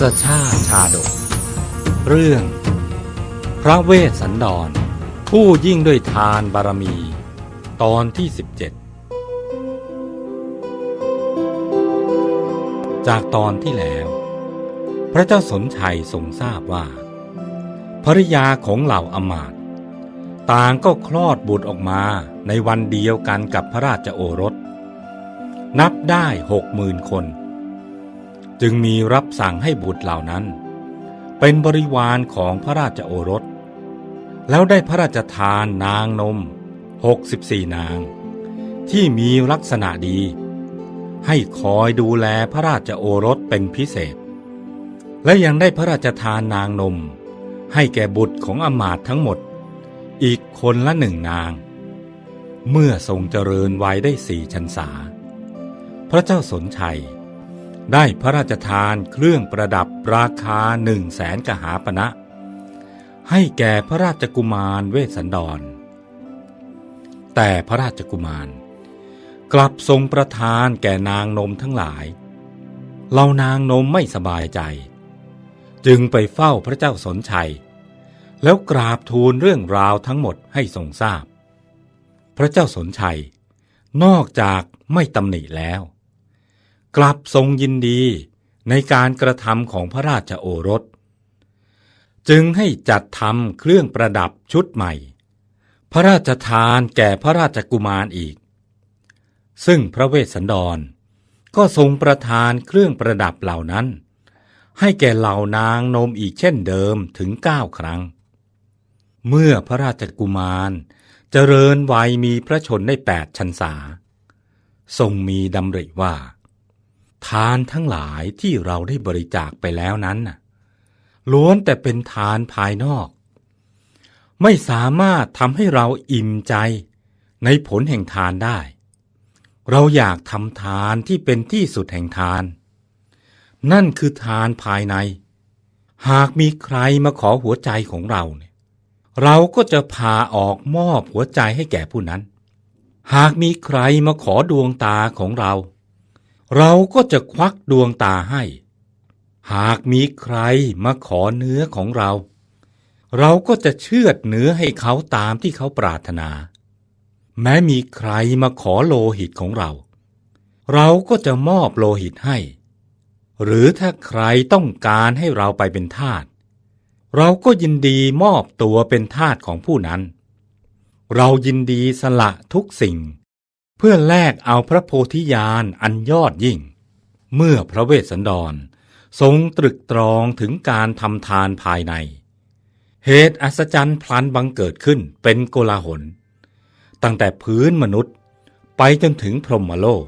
ศชาติชาดก เรื่อง พระเวสสันดร ผู้ยิ่งด้วยทานบารมี ตอนที่ 17 จากตอนที่แล้ว พระเจ้าสนชัยทรงทราบว่า ภริยาของเหล่าอมาตต่างก็คลอดบุตรออกมาในวันเดียวกันกับพระราชโอรส นับได้หกหมื่นคน จึงมีรับสั่งให้บุตรเหล่านั้น เป็นบริวารของพระราชโอรส แล้วได้พระราชทานนางนม 64 นาง ที่มีลักษณะดี ให้คอยดูแลพระราชโอรสเป็นพิเศษ และยังได้พระราชทานนางนม ให้แก่บุตรของอมาตทั้งหมด อีกคนละหนึ่งนาง เมื่อทรงเจริญวัยได้สี่ชันษา พระเจ้าสนชัย ได้พระราชทานเครื่องประดับราคาหนึ่งแสนกหาปณะให้แก่พระราชกุมารเวสสันดร แต่พระราชกุมาร กลับทรงประทานแก่นางนมทั้งหลายเหล่านางนมไม่สบายใจ จึงไปเฝ้าพระเจ้าสนชัย แล้วกราบทูลเรื่องราวทั้งหมดให้ทรงทราบ พระเจ้าสนชัย นอกจากไม่ตำหนิแล้ว กลับทรงยินดีในการกระทำของพระราชโอรส จึงให้จัดทำเครื่องประดับชุดใหม่ พระราชทานแก่พระราชกุมารอีก ซึ่งพระเวสสันดร ก็ทรงประทานเครื่องประดับเหล่านั้น ให้แก่เหล่านางนมอีกเช่นเดิมถึงเก้าครั้ง เมื่อพระราชกุมารเจริญวัยมีพระชนได้แปดชันษา ทรงมีดำริว่า ทานทั้งหลายที่เราได้บริจาคไปแล้วนั้นล้วนแต่เป็นทานภายนอก ไม่สามารถทำให้เราอิ่มใจในผลแห่งทานได้ เราอยากทำทานที่เป็นที่สุดแห่งทาน นั่นคือทานภายใน หากมีใครมาขอหัวใจของเราเนี่ยเราก็จะพาออกมอบหัวใจให้แก่ผู้นั้น หากมีใครมาขอดวงตาของเรา เราก็จะควักดวงตาให้ หากมีใครมาขอเนื้อของเรา เราก็จะเชือดเนื้อให้เขาตามที่เขาปรารถนา แม้มีใครมาขอโลหิตของเรา เราก็จะมอบโลหิตให้ หรือถ้าใครต้องการให้เราไปเป็นทาสเราก็ยินดีมอบตัวเป็นทาสของผู้นั้น เรายินดีสละทุกสิ่ง เพื่อแลกเอาพระโพธิญาณอันยอดยิ่ง เมื่อพระเวสสันดร ทรงตรึกตรองถึงการทำทานภายใน เหตุอัศจรรย์พลันบังเกิดขึ้นเป็นโกลาหล ตั้งแต่พื้นมนุษย์ไปจนถึงพรหมโลก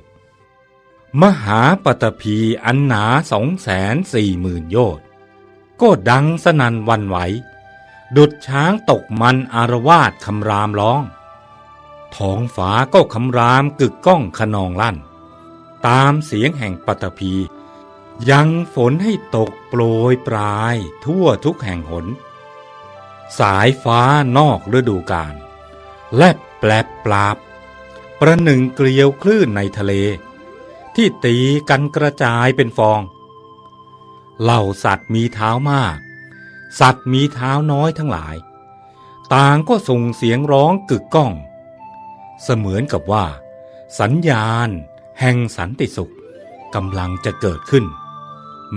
มหาปตพีอันหนาสองแสนสี่หมื่นโยชน์ก็ดังสนันวันไหว ดุดช้างตกมันอารวาสคำรามร้อง ท้องฟ้าก็คำรามกึกก้องขนองลั่น ตามเสียงแห่งปตพียังฝนให้ตกโปรยปลายทั่วทุกแห่งหน สายฟ้านอกฤดูกาลแลบแปลบปราบ ประหนึ่งเกลียวคลื่นในทะเล ที่ตีกันกระจายเป็นฟอง เหล่าสัตว์มีเท้ามาก สัตว์มีเท้าน้อยทั้งหลาย ต่างก็ส่งเสียงร้องกึกก้อง เสมือนกับว่า สัญญาณ แห่งสันติสุขกำลังจะเกิดขึ้น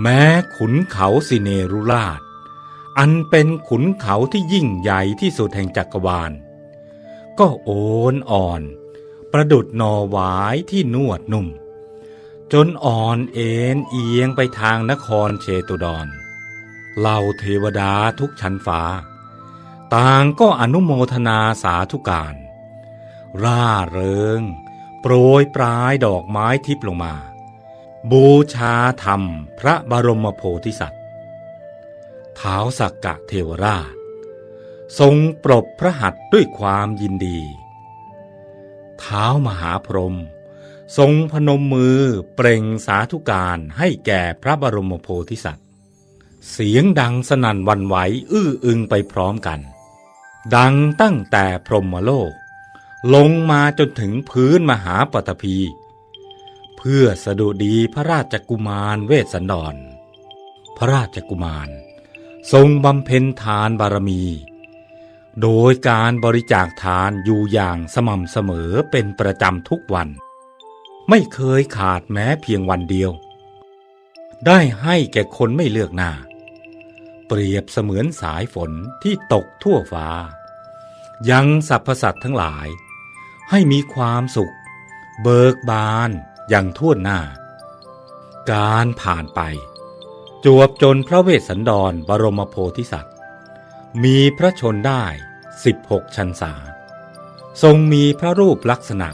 แม้ขุนเขาสิเนรุราช อันเป็นขุนเขาที่ยิ่งใหญ่ที่สุดแห่งจักรวาล ก็โอนอ่อน ประดุดนอหวายที่นวดนุ่ม จนอ่อนเอ็นเอียงไปทางนครเชตุดรเหล่าเทวดาทุกชั้นฟ้า ต่างก็อนุโมทนาสาธุการ ร่าเริง โปรยปลายดอกไม้ทิพย์ลงมา บูชาธรรมพระบรมโพธิสัตว์ท้าวสักกะเทวราช ทรงปรบพระหัตถ์ด้วยความยินดีเท้ามหาพรหมทรงพนมมือเปล่งสาธุการให้แก่พระบรมโพธิสัตว์ เสียงดังสนั่นวันไหว อื้ออึงไปพร้อมกัน ดังตั้งแต่พรหมโลก ลงมาจนถึงพื้นมหาปฐพี เพื่อสะดุดีพระราชกุมารเวสสันดร พระราชกุมาร ทรงบำเพ็ญทานบารมี โดยการบริจาคทานอยู่อย่างสม่ำเสมอเป็นประจำทุกวัน ไม่เคยขาดแม้เพียงวันเดียว ได้ให้แก่คนไม่เลือกหน้า เปรียบเสมือนสายฝนที่ตกทั่วฟ้ายังสรรพสัตว์ทั้งหลาย ให้มีความสุข เบิกบานอย่างทั่วหน้า การผ่านไป จวบจนพระเวสสันดรบรมโพธิสัตว์ มีพระชนได้ 16 ชันษา ทรงมีพระรูปลักษณะ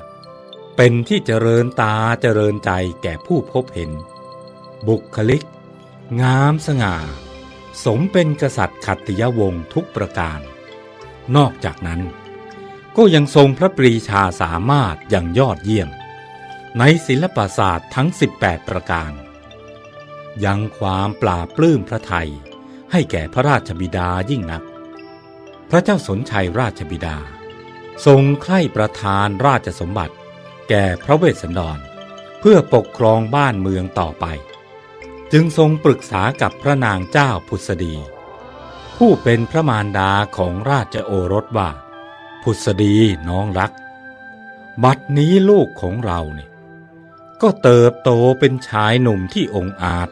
เป็นที่เจริญตาเจริญใจแก่ผู้พบเห็น บุคลิก งามสง่า สมเป็นกษัตริย์ขัตติยวงศ์ทุกประการ นอกจากนั้น ก็ยังทรงพระปรีชาสามารถอย่างยอดเยี่ยม ในศิลปศาสตร์ทั้ง 18 ประการ ยังความปราบปลื้มพระไทย ให้แก่พระราชบิดายิ่งนัก พระเจ้าสนชัยราชบิดา ทรงใคร่ประทานราชสมบัติ แก่พระเวสสันดร เพื่อปกครองบ้านเมืองต่อไป จึงทรงปรึกษากับพระนางเจ้าพุทธดี ผู้เป็นพระมารดาของราชโอรสว่า พุทธดีน้องรัก บัดนี้ลูกของเราเนี่ยก็เติบโตเป็นชายหนุ่มที่องอาจ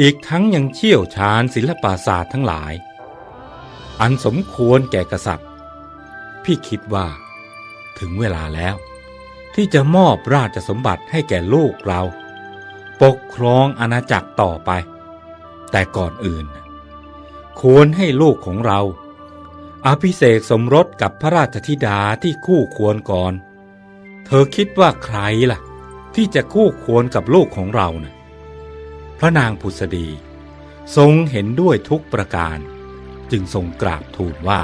อีกทั้งยังเชี่ยวชาญศิลปศาสตร์ทั้งหลาย อันสมควรแก่กษัตริย์ พี่คิดว่า ถึงเวลาแล้ว ที่จะมอบราชสมบัติให้แก่ลูกเรา ปกครองอาณาจักรต่อไป แต่ก่อนอื่น ควรให้ลูกของเรา อภิเษกสมรสกับพระราชธิดาที่คู่ควรก่อน เธอคิดว่าใครล่ะ ที่จะคู่ควรกับลูกของเรานะ่ะพระนางผุษดี ทรงเห็นด้วยทุกประการ จึงทรงกราบทูลว่า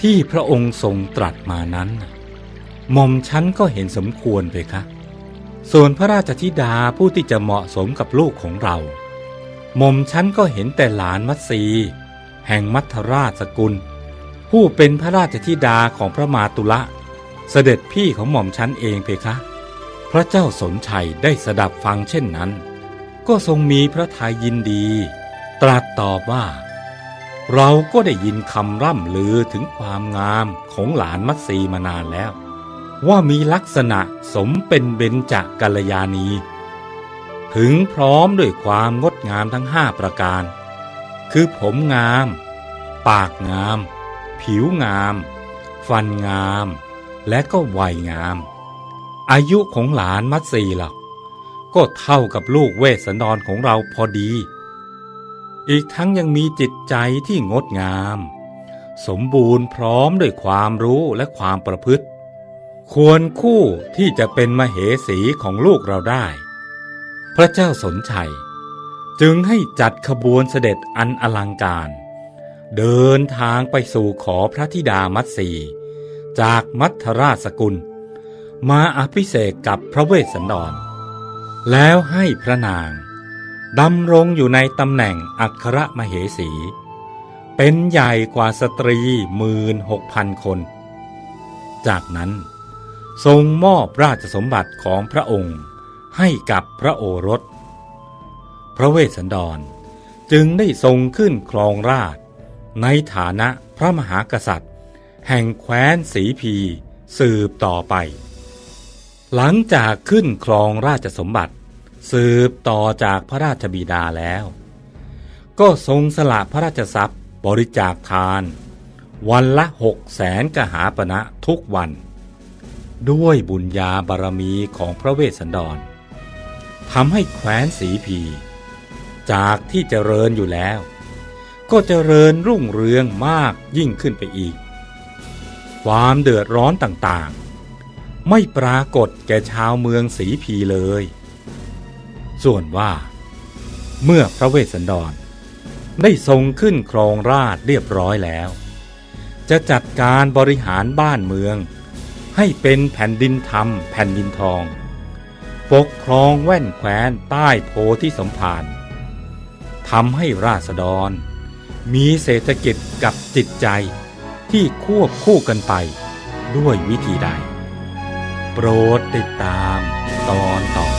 ที่พระองค์ทรงตรัสมานั้นหม่อมฉันก็เห็นสมควรไปคะ ส่วนพระราชธิดาผู้ที่จะเหมาะสมกับลูกของเราหม่อมฉันก็เห็นแต่หลานมัตสีแห่งมัทราชสกุล ผู้เป็นพระราชธิดาของพระมาตุละเสด็จพี่ของหม่อมฉันเองเพคะ พระเจ้าสนชัยได้สดับฟังเช่นนั้น ก็ทรงมีพระทัยยินดี ตรัสตอบว่า เราก็ได้ยินคำร่ำลือถึงความงามของหลานมัตสีมานานแล้ว ว่ามีลักษณะสมเป็นเบญจกัลยาณี ถึงพร้อมด้วยความงดงามทั้งห้าประการ คือผมงาม ปากงาม ผิวงาม ฟันงาม และก็วัยงาม อายุของหลานมัตสีหล่ะก็เท่ากับลูกเวสสันดรของเราพอดี อีกทั้งยังมีจิตใจที่งดงาม สมบูรณ์พร้อมด้วยความรู้และความประพฤติ ควรคู่ที่จะเป็นมเหสีของลูกเราได้ พระเจ้าสนชัย จึงให้จัดขบวนเสด็จอันอลังการ เดินทางไปสู่ขอพระธิดามัตสีจากมัทราชสกุล มาอภิเษกกับพระเวสสันดร แล้วให้พระนางดำรงอยู่ในตำแหน่งอัครมเหสี เป็นใหญ่กว่าสตรีหมื่นหกพันคน จากนั้นทรงมอบราชสมบัติของพระองค์ให้กับพระโอรส พระเวสสันดรจึงได้ทรงขึ้นครองราช ในฐานะพระมหากษัตริย์ แห่งแคว้นสีพีสืบต่อไป หลังจากขึ้นครองราชสมบัติ สืบต่อจากพระราชบิดาแล้ว ก็ทรงสละพระราชทรัพย์บริจาคทาน วันละหกแสนกหาปณะทุกวัน ด้วยบุญญาบารมีของพระเวสสันดรทำให้แคว้นสีพี จากที่เจริญอยู่แล้ว ก็เจริญรุ่งเรืองมากยิ่งขึ้นไปอีก ความเดือดร้อนต่างๆ ไม่ปรากฏแก่ชาวเมืองสีพีเลย ส่วนว่า เมื่อพระเวสสันดร ได้ทรงขึ้นครองราชเรียบร้อยแล้ว จะจัดการบริหารบ้านเมือง ให้เป็นแผ่นดินธรรมแผ่นดินทอง ปกครองแว่นแคว้นใต้โพธิสมภารทำให้ราษฎร มีเศรษฐกิจกับจิตใจที่ควบคู่กันไปด้วยวิธีใด โปรดติดตามตอนต่อ